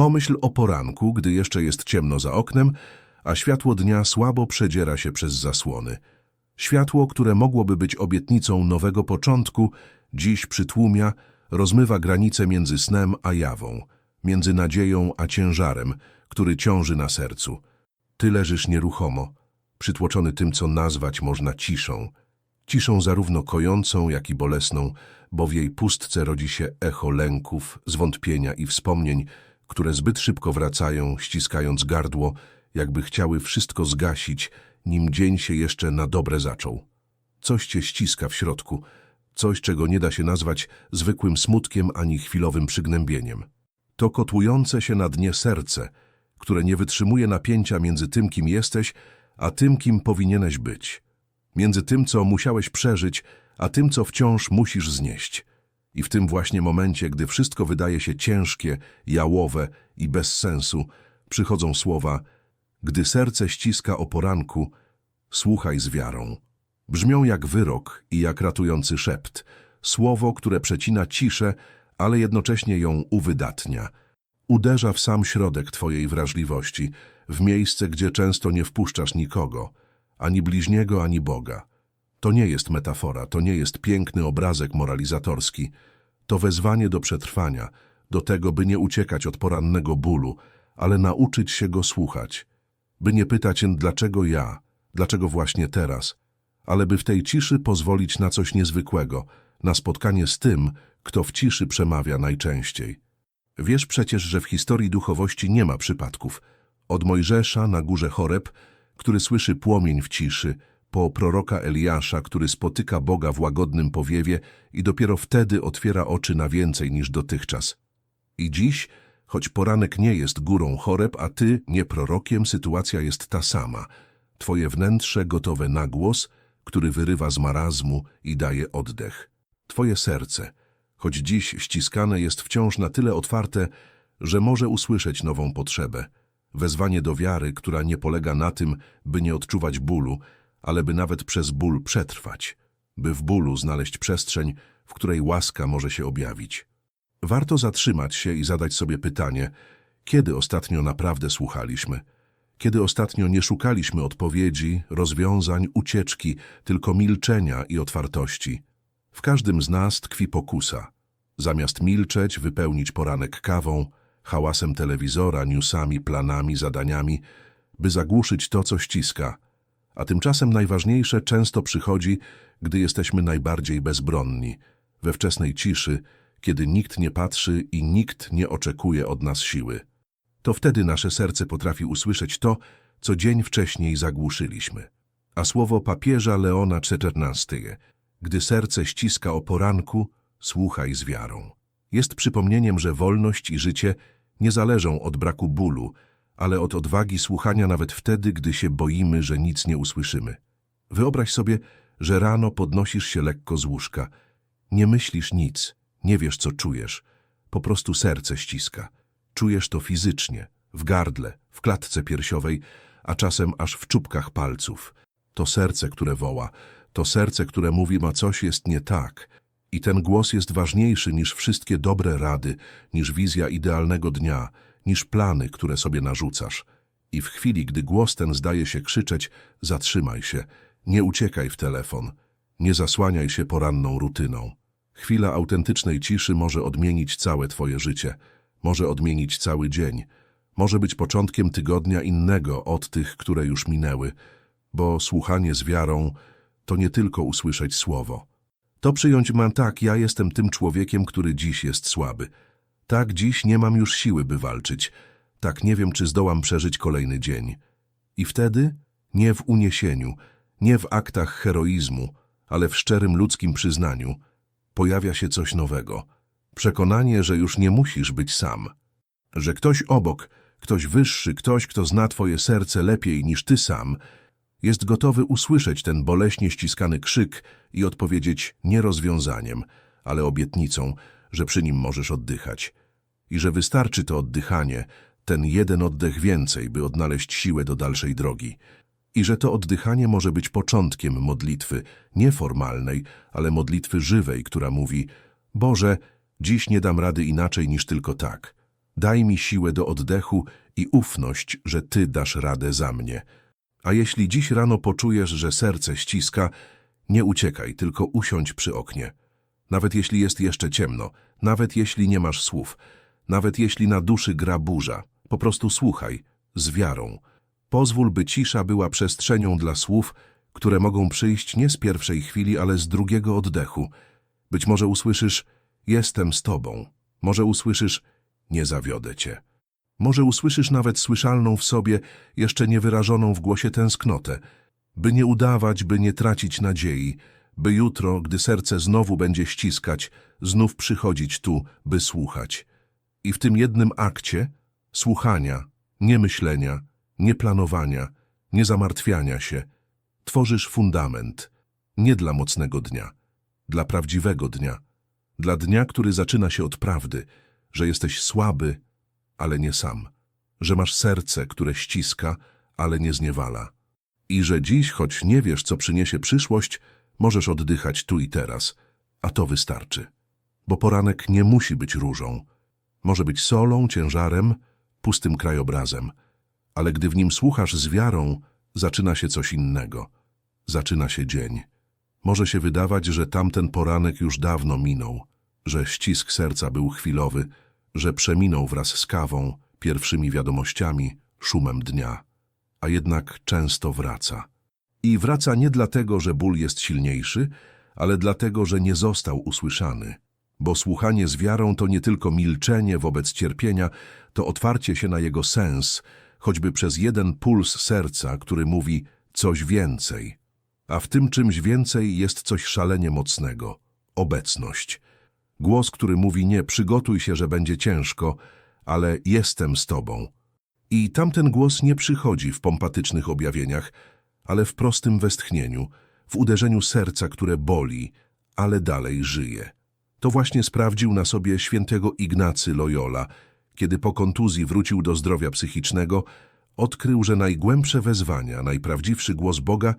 Pomyśl o poranku, gdy jeszcze jest ciemno za oknem, a światło dnia słabo przedziera się przez zasłony. Światło, które mogłoby być obietnicą nowego początku, dziś przytłumia, rozmywa granice między snem a jawą, między nadzieją a ciężarem, który ciąży na sercu. Ty leżysz nieruchomo, przytłoczony tym, co nazwać można ciszą. Ciszą zarówno kojącą, jak i bolesną, bo w jej pustce rodzi się echo lęków, zwątpienia i wspomnień, które zbyt szybko wracają, ściskając gardło, jakby chciały wszystko zgasić, nim dzień się jeszcze na dobre zaczął. Coś cię ściska w środku, coś, czego nie da się nazwać zwykłym smutkiem ani chwilowym przygnębieniem. To kotłujące się na dnie serce, które nie wytrzymuje napięcia między tym, kim jesteś, a tym, kim powinieneś być. Między tym, co musiałeś przeżyć, a tym, co wciąż musisz znieść. I w tym właśnie momencie, gdy wszystko wydaje się ciężkie, jałowe i bez sensu, przychodzą słowa Gdy serce ściska o poranku, słuchaj z wiarą. Brzmią jak wyrok i jak ratujący szept, słowo, które przecina ciszę, ale jednocześnie ją uwydatnia. Uderza w sam środek twojej wrażliwości, w miejsce, gdzie często nie wpuszczasz nikogo, ani bliźniego, ani Boga. To nie jest metafora, to nie jest piękny obrazek moralizatorski. To wezwanie do przetrwania, do tego, by nie uciekać od porannego bólu, ale nauczyć się go słuchać. By nie pytać, dlaczego ja, dlaczego właśnie teraz, ale by w tej ciszy pozwolić na coś niezwykłego, na spotkanie z tym, kto w ciszy przemawia najczęściej. Wiesz przecież, że w historii duchowości nie ma przypadków. Od Mojżesza na górze Choreb, który słyszy płomień w ciszy, po proroka Eliasza, który spotyka Boga w łagodnym powiewie i dopiero wtedy otwiera oczy na więcej niż dotychczas. I dziś, choć poranek nie jest górą choreb, a ty nie prorokiem, sytuacja jest ta sama. Twoje wnętrze gotowe na głos, który wyrywa z marazmu i daje oddech. Twoje serce, choć dziś ściskane jest wciąż na tyle otwarte, że może usłyszeć nową potrzebę. Wezwanie do wiary, która nie polega na tym, by nie odczuwać bólu, ale by nawet przez ból przetrwać, by w bólu znaleźć przestrzeń, w której łaska może się objawić. Warto zatrzymać się i zadać sobie pytanie, kiedy ostatnio naprawdę słuchaliśmy, kiedy ostatnio nie szukaliśmy odpowiedzi, rozwiązań, ucieczki, tylko milczenia i otwartości. W każdym z nas tkwi pokusa. Zamiast milczeć, wypełnić poranek kawą, hałasem telewizora, newsami, planami, zadaniami, by zagłuszyć to, co ściska – a tymczasem najważniejsze często przychodzi, gdy jesteśmy najbardziej bezbronni, we wczesnej ciszy, kiedy nikt nie patrzy i nikt nie oczekuje od nas siły. To wtedy nasze serce potrafi usłyszeć to, co dzień wcześniej zagłuszyliśmy. A słowo papieża Leona XIV, gdy serce ściska o poranku, słuchaj z wiarą. Jest przypomnieniem, że wolność i życie nie zależą od braku bólu, ale od odwagi słuchania nawet wtedy, gdy się boimy, że nic nie usłyszymy. Wyobraź sobie, że rano podnosisz się lekko z łóżka. Nie myślisz nic, nie wiesz, co czujesz. Po prostu serce ściska. Czujesz to fizycznie, w gardle, w klatce piersiowej, a czasem aż w czubkach palców. To serce, które woła, to serce, które mówi, ma coś jest nie tak. I ten głos jest ważniejszy niż wszystkie dobre rady, niż wizja idealnego dnia, niż plany, które sobie narzucasz. I w chwili, gdy głos ten zdaje się krzyczeć, zatrzymaj się, nie uciekaj w telefon, nie zasłaniaj się poranną rutyną. Chwila autentycznej ciszy może odmienić całe twoje życie, może odmienić cały dzień, może być początkiem tygodnia innego od tych, które już minęły, bo słuchanie z wiarą to nie tylko usłyszeć słowo. To przyjąć mam tak, ja jestem tym człowiekiem, który dziś jest słaby. Tak dziś nie mam już siły, by walczyć. Tak nie wiem, czy zdołam przeżyć kolejny dzień. I wtedy, nie w uniesieniu, nie w aktach heroizmu, ale w szczerym ludzkim przyznaniu, pojawia się coś nowego. Przekonanie, że już nie musisz być sam. Że ktoś obok, ktoś wyższy, ktoś, kto zna twoje serce lepiej niż ty sam, jest gotowy usłyszeć ten boleśnie ściskany krzyk i odpowiedzieć nie rozwiązaniem, ale obietnicą, że przy nim możesz oddychać i że wystarczy to oddychanie, ten jeden oddech więcej, by odnaleźć siłę do dalszej drogi. I że to oddychanie może być początkiem modlitwy, nie formalnej, ale modlitwy żywej, która mówi Boże, dziś nie dam rady inaczej niż tylko tak. Daj mi siłę do oddechu i ufność, że Ty dasz radę za mnie. A jeśli dziś rano poczujesz, że serce ściska, nie uciekaj, tylko usiądź przy oknie. Nawet jeśli jest jeszcze ciemno, nawet jeśli nie masz słów, nawet jeśli na duszy gra burza, po prostu słuchaj, z wiarą. Pozwól, by cisza była przestrzenią dla słów, które mogą przyjść nie z pierwszej chwili, ale z drugiego oddechu. Być może usłyszysz, jestem z tobą. Może usłyszysz, nie zawiodę cię. Może usłyszysz nawet słyszalną w sobie, jeszcze niewyrażoną w głosie tęsknotę, by nie udawać, by nie tracić nadziei, by jutro, gdy serce znowu będzie ściskać, znów przychodzić tu, by słuchać. I w tym jednym akcie słuchania, nie myślenia, nie planowania, nie zamartwiania się, tworzysz fundament, nie dla mocnego dnia, dla prawdziwego dnia, dla dnia, który zaczyna się od prawdy, że jesteś słaby, ale nie sam, że masz serce, które ściska, ale nie zniewala. I że dziś, choć nie wiesz, co przyniesie przyszłość, możesz oddychać tu i teraz, a to wystarczy. Bo poranek nie musi być różą. Może być solą, ciężarem, pustym krajobrazem. Ale gdy w nim słuchasz z wiarą, zaczyna się coś innego. Zaczyna się dzień. Może się wydawać, że tamten poranek już dawno minął, że ścisk serca był chwilowy, że przeminął wraz z kawą, pierwszymi wiadomościami, szumem dnia. A jednak często wraca. I wraca nie dlatego, że ból jest silniejszy, ale dlatego, że nie został usłyszany. Bo słuchanie z wiarą to nie tylko milczenie wobec cierpienia, to otwarcie się na jego sens, choćby przez jeden puls serca, który mówi coś więcej. A w tym czymś więcej jest coś szalenie mocnego obecność. Głos, który mówi nie przygotuj się, że będzie ciężko, ale jestem z tobą. I tamten głos nie przychodzi w pompatycznych objawieniach, ale w prostym westchnieniu, w uderzeniu serca, które boli, ale dalej żyje. To właśnie sprawdził na sobie świętego Ignacy Loyola, kiedy po kontuzji wrócił do zdrowia psychicznego, odkrył, że najgłębsze wezwania, najprawdziwszy głos Boga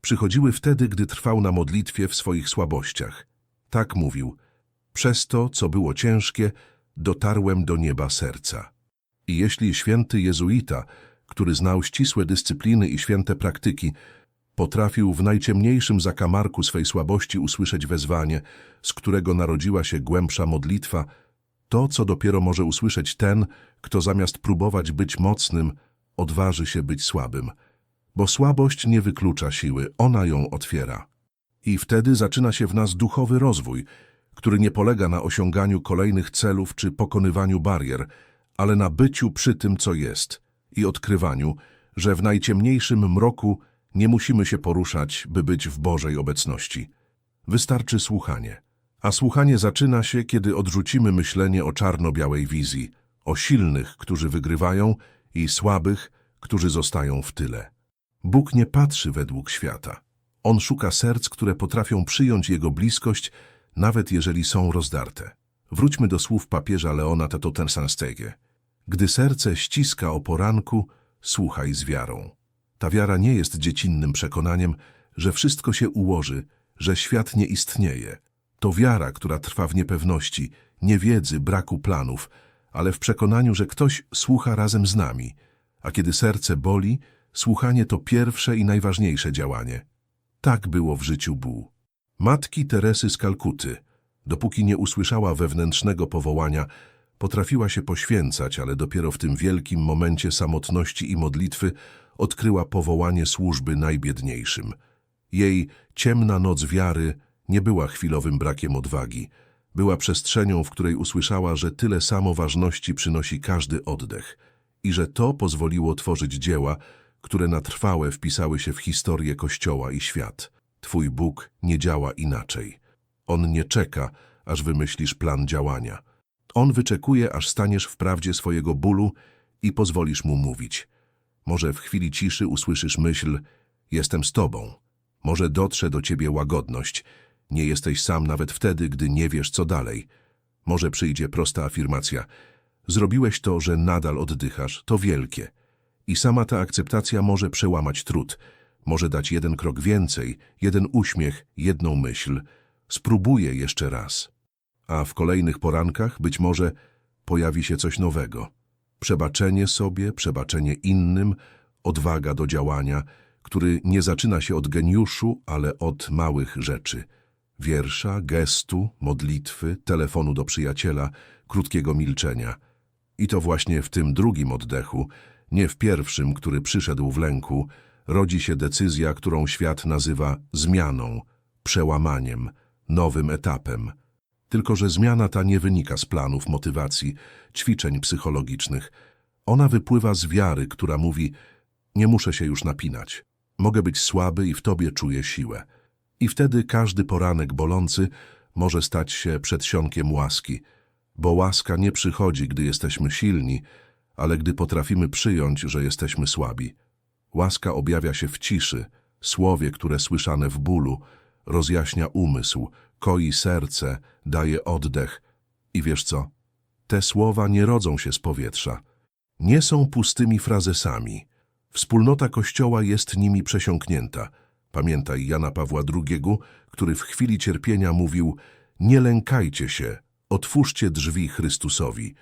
przychodziły wtedy, gdy trwał na modlitwie w swoich słabościach. Tak mówił, przez to, co było ciężkie, dotarłem do nieba serca. I jeśli święty jezuita, który znał ścisłe dyscypliny i święte praktyki, potrafił w najciemniejszym zakamarku swej słabości usłyszeć wezwanie, z którego narodziła się głębsza modlitwa, to, co dopiero może usłyszeć ten, kto zamiast próbować być mocnym, odważy się być słabym. Bo słabość nie wyklucza siły, ona ją otwiera. I wtedy zaczyna się w nas duchowy rozwój, który nie polega na osiąganiu kolejnych celów czy pokonywaniu barier, ale na byciu przy tym, co jest i odkrywaniu, że w najciemniejszym mroku nie musimy się poruszać, by być w Bożej obecności. Wystarczy słuchanie. A słuchanie zaczyna się, kiedy odrzucimy myślenie o czarno-białej wizji, o silnych, którzy wygrywają i słabych, którzy zostają w tyle. Bóg nie patrzy według świata. On szuka serc, które potrafią przyjąć Jego bliskość, nawet jeżeli są rozdarte. Wróćmy do słów papieża Leona Tatotensanstege. Gdy serce ściska o poranku, słuchaj z wiarą. Ta wiara nie jest dziecinnym przekonaniem, że wszystko się ułoży, że świat nie istnieje. To wiara, która trwa w niepewności, niewiedzy, braku planów, ale w przekonaniu, że ktoś słucha razem z nami. A kiedy serce boli, słuchanie to pierwsze i najważniejsze działanie. Tak było w życiu Bu. Matki Teresy z Kalkuty, dopóki nie usłyszała wewnętrznego powołania, potrafiła się poświęcać, ale dopiero w tym wielkim momencie samotności i modlitwy odkryła powołanie służby najbiedniejszym. Jej ciemna noc wiary nie była chwilowym brakiem odwagi. Była przestrzenią, w której usłyszała, że tyle samo ważności przynosi każdy oddech i że to pozwoliło tworzyć dzieła, które na trwałe wpisały się w historię Kościoła i świat. Twój Bóg nie działa inaczej. On nie czeka, aż wymyślisz plan działania. On wyczekuje, aż staniesz w prawdzie swojego bólu i pozwolisz mu mówić. Może w chwili ciszy usłyszysz myśl, jestem z tobą. Może dotrze do ciebie łagodność, nie jesteś sam nawet wtedy, gdy nie wiesz, co dalej. Może przyjdzie prosta afirmacja, zrobiłeś to, że nadal oddychasz, to wielkie. I sama ta akceptacja może przełamać trud, może dać jeden krok więcej, jeden uśmiech, jedną myśl. Spróbuję jeszcze raz. A w kolejnych porankach być może pojawi się coś nowego. Przebaczenie sobie, przebaczenie innym, odwaga do działania, który nie zaczyna się od geniuszu, ale od małych rzeczy. Wiersza, gestu, modlitwy, telefonu do przyjaciela, krótkiego milczenia. I to właśnie w tym drugim oddechu, nie w pierwszym, który przyszedł w lęku, rodzi się decyzja, którą świat nazywa zmianą, przełamaniem, nowym etapem. Tylko, że zmiana ta nie wynika z planów, motywacji, ćwiczeń psychologicznych. Ona wypływa z wiary, która mówi: Nie muszę się już napinać. Mogę być słaby i w tobie czuję siłę. I wtedy każdy poranek bolący może stać się przedsionkiem łaski, bo łaska nie przychodzi, gdy jesteśmy silni, ale gdy potrafimy przyjąć, że jesteśmy słabi. Łaska objawia się w ciszy, słowie, które słyszane w bólu, rozjaśnia umysł, koi serce, daje oddech. I wiesz co? Te słowa nie rodzą się z powietrza. Nie są pustymi frazesami. Wspólnota Kościoła jest nimi przesiąknięta. Pamiętaj Jana Pawła II, który w chwili cierpienia mówił Nie lękajcie się, otwórzcie drzwi Chrystusowi.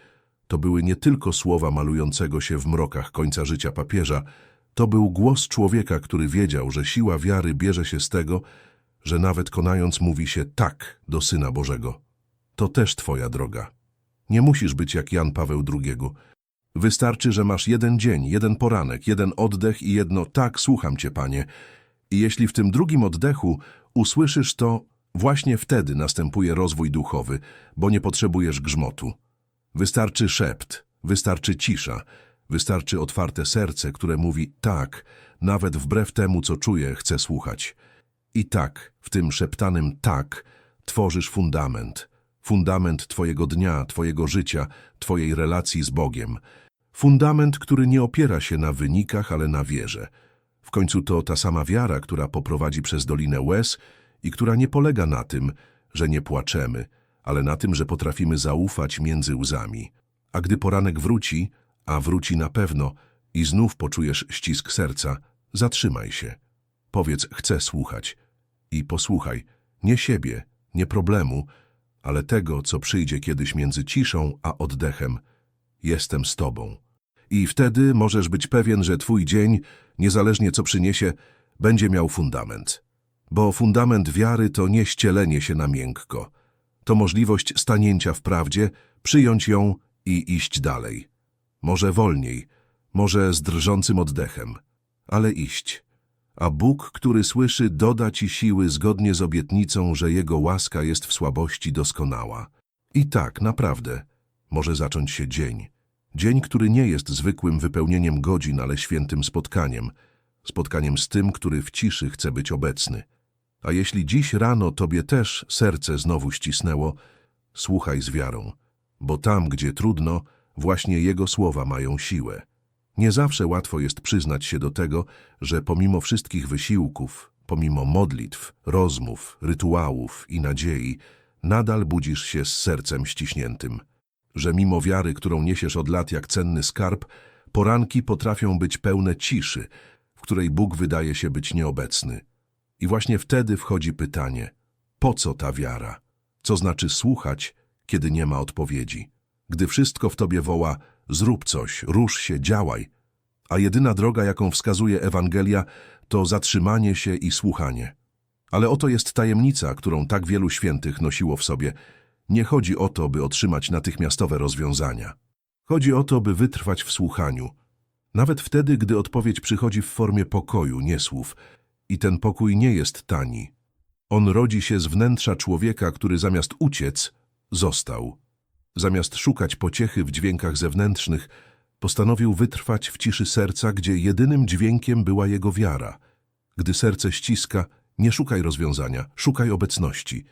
To były nie tylko słowa malującego się w mrokach końca życia papieża, to był głos człowieka, który wiedział, że siła wiary bierze się z tego, że nawet konając mówi się tak do Syna Bożego. To też twoja droga. Nie musisz być jak Jan Paweł II. Wystarczy, że masz jeden dzień, jeden poranek, jeden oddech i jedno tak, słucham cię, panie. I jeśli w tym drugim oddechu usłyszysz to, właśnie wtedy następuje rozwój duchowy, bo nie potrzebujesz grzmotu. Wystarczy szept, wystarczy cisza, wystarczy otwarte serce, które mówi tak, nawet wbrew temu, co czuję, chcę słuchać. I tak, w tym szeptanym tak, tworzysz fundament. Fundament Twojego dnia, Twojego życia, Twojej relacji z Bogiem. Fundament, który nie opiera się na wynikach, ale na wierze. W końcu to ta sama wiara, która poprowadzi przez Dolinę Łez i która nie polega na tym, że nie płaczemy, ale na tym, że potrafimy zaufać między łzami. A gdy poranek wróci, a wróci na pewno, i znów poczujesz ścisk serca, zatrzymaj się. Powiedz, chcę słuchać. I posłuchaj, nie siebie, nie problemu, ale tego, co przyjdzie kiedyś między ciszą a oddechem. Jestem z tobą. I wtedy możesz być pewien, że twój dzień, niezależnie co przyniesie, będzie miał fundament. Bo fundament wiary to nie ścielenie się na miękko. To możliwość stanięcia w prawdzie, przyjąć ją i iść dalej. Może wolniej, może z drżącym oddechem, ale iść. A Bóg, który słyszy, doda ci siły zgodnie z obietnicą, że Jego łaska jest w słabości doskonała. I tak, naprawdę, może zacząć się dzień. Dzień, który nie jest zwykłym wypełnieniem godzin, ale świętym spotkaniem. Spotkaniem z tym, który w ciszy chce być obecny. A jeśli dziś rano tobie też serce znowu ścisnęło, słuchaj z wiarą, bo tam, gdzie trudno, właśnie Jego słowa mają siłę. Nie zawsze łatwo jest przyznać się do tego, że pomimo wszystkich wysiłków, pomimo modlitw, rozmów, rytuałów i nadziei, nadal budzisz się z sercem ściśniętym. Że mimo wiary, którą niesiesz od lat jak cenny skarb, poranki potrafią być pełne ciszy, w której Bóg wydaje się być nieobecny. I właśnie wtedy wchodzi pytanie, po co ta wiara? Co znaczy słuchać, kiedy nie ma odpowiedzi? Gdy wszystko w tobie woła, zrób coś, rusz się, działaj, a jedyna droga, jaką wskazuje Ewangelia, to zatrzymanie się i słuchanie. Ale oto jest tajemnica, którą tak wielu świętych nosiło w sobie. Nie chodzi o to, by otrzymać natychmiastowe rozwiązania. Chodzi o to, by wytrwać w słuchaniu. Nawet wtedy, gdy odpowiedź przychodzi w formie pokoju, nie słów. I ten pokój nie jest tani. On rodzi się z wnętrza człowieka, który zamiast uciec, został. Zamiast szukać pociechy w dźwiękach zewnętrznych, postanowił wytrwać w ciszy serca, gdzie jedynym dźwiękiem była jego wiara. Gdy serce ściska, nie szukaj rozwiązania, szukaj obecności.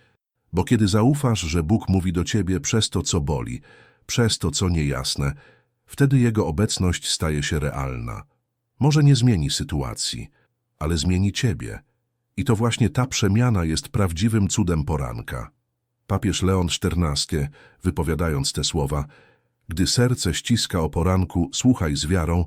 Bo kiedy zaufasz, że Bóg mówi do ciebie przez to, co boli, przez to, co niejasne, wtedy Jego obecność staje się realna. Może nie zmieni sytuacji, ale zmieni ciebie. I to właśnie ta przemiana jest prawdziwym cudem poranka. Papież Leon XIV, wypowiadając te słowa, gdy serce ściska o poranku, słuchaj z wiarą,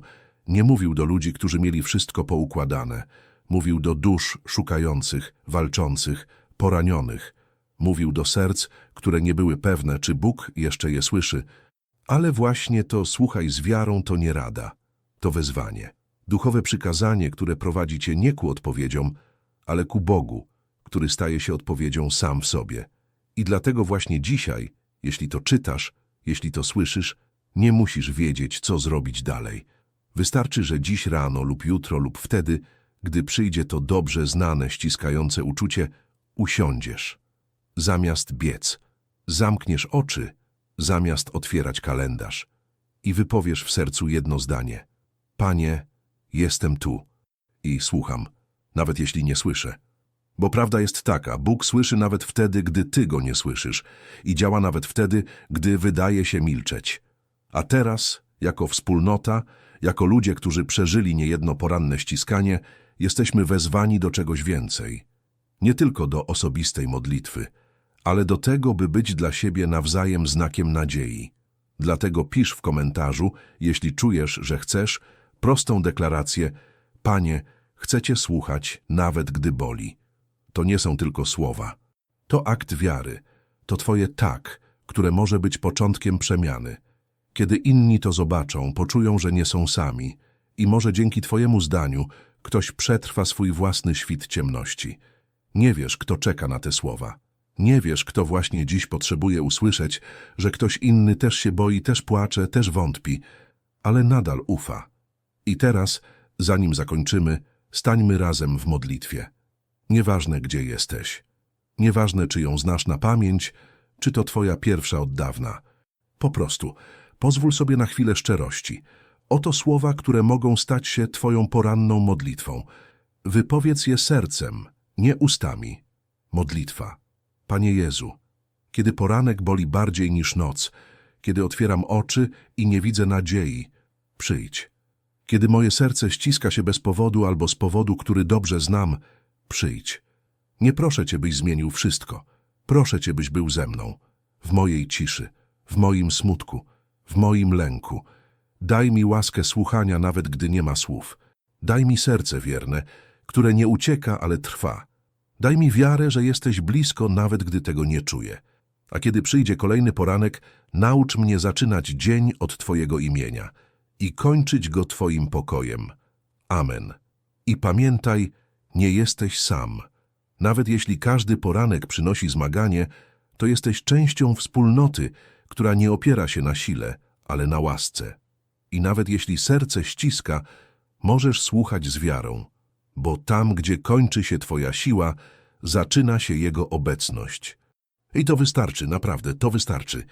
nie mówił do ludzi, którzy mieli wszystko poukładane. Mówił do dusz szukających, walczących, poranionych. Mówił do serc, które nie były pewne, czy Bóg jeszcze je słyszy, Ale właśnie to słuchaj z wiarą to nie rada, to wezwanie. Duchowe przykazanie, które prowadzi cię nie ku odpowiedziom, ale ku Bogu, który staje się odpowiedzią sam w sobie. I dlatego właśnie dzisiaj, jeśli to czytasz, jeśli to słyszysz, nie musisz wiedzieć, co zrobić dalej. Wystarczy, że dziś rano lub jutro lub wtedy, gdy przyjdzie to dobrze znane, ściskające uczucie, usiądziesz. Zamiast biec, zamkniesz oczy, zamiast otwierać kalendarz i wypowiesz w sercu jedno zdanie. Panie, jestem tu i słucham, nawet jeśli nie słyszę. Bo prawda jest taka, Bóg słyszy nawet wtedy, gdy ty go nie słyszysz i działa nawet wtedy, gdy wydaje się milczeć. A teraz, jako wspólnota, jako ludzie, którzy przeżyli niejedno poranne ściskanie, jesteśmy wezwani do czegoś więcej. Nie tylko do osobistej modlitwy, ale do tego, by być dla siebie nawzajem znakiem nadziei. Dlatego pisz w komentarzu, jeśli czujesz, że chcesz, prostą deklarację Panie, chcę Cię słuchać, nawet gdy boli. To nie są tylko słowa. To akt wiary. To Twoje tak, które może być początkiem przemiany. Kiedy inni to zobaczą, poczują, że nie są sami i może dzięki Twojemu zdaniu ktoś przetrwa swój własny świt ciemności. Nie wiesz, kto czeka na te słowa. Nie wiesz, kto właśnie dziś potrzebuje usłyszeć, że ktoś inny też się boi, też płacze, też wątpi, ale nadal ufa. I teraz, zanim zakończymy, stańmy razem w modlitwie. Nieważne, gdzie jesteś. Nieważne, czy ją znasz na pamięć, czy to twoja pierwsza od dawna. Po prostu pozwól sobie na chwilę szczerości. Oto słowa, które mogą stać się twoją poranną modlitwą. Wypowiedz je sercem, nie ustami. Modlitwa. Panie Jezu, kiedy poranek boli bardziej niż noc, kiedy otwieram oczy i nie widzę nadziei, przyjdź. Kiedy moje serce ściska się bez powodu albo z powodu, który dobrze znam, przyjdź. Nie proszę Cię, byś zmienił wszystko. Proszę Cię, byś był ze mną. W mojej ciszy, w moim smutku, w moim lęku. Daj mi łaskę słuchania, nawet gdy nie ma słów. Daj mi serce wierne, które nie ucieka, ale trwa. Daj mi wiarę, że jesteś blisko, nawet gdy tego nie czuję. A kiedy przyjdzie kolejny poranek, naucz mnie zaczynać dzień od Twojego imienia i kończyć go Twoim pokojem. Amen. I pamiętaj, nie jesteś sam. Nawet jeśli każdy poranek przynosi zmaganie, to jesteś częścią wspólnoty, która nie opiera się na sile, ale na łasce. I nawet jeśli serce ściska, możesz słuchać z wiarą, bo tam, gdzie kończy się Twoja siła, zaczyna się Jego obecność. I to wystarczy, naprawdę, to wystarczy.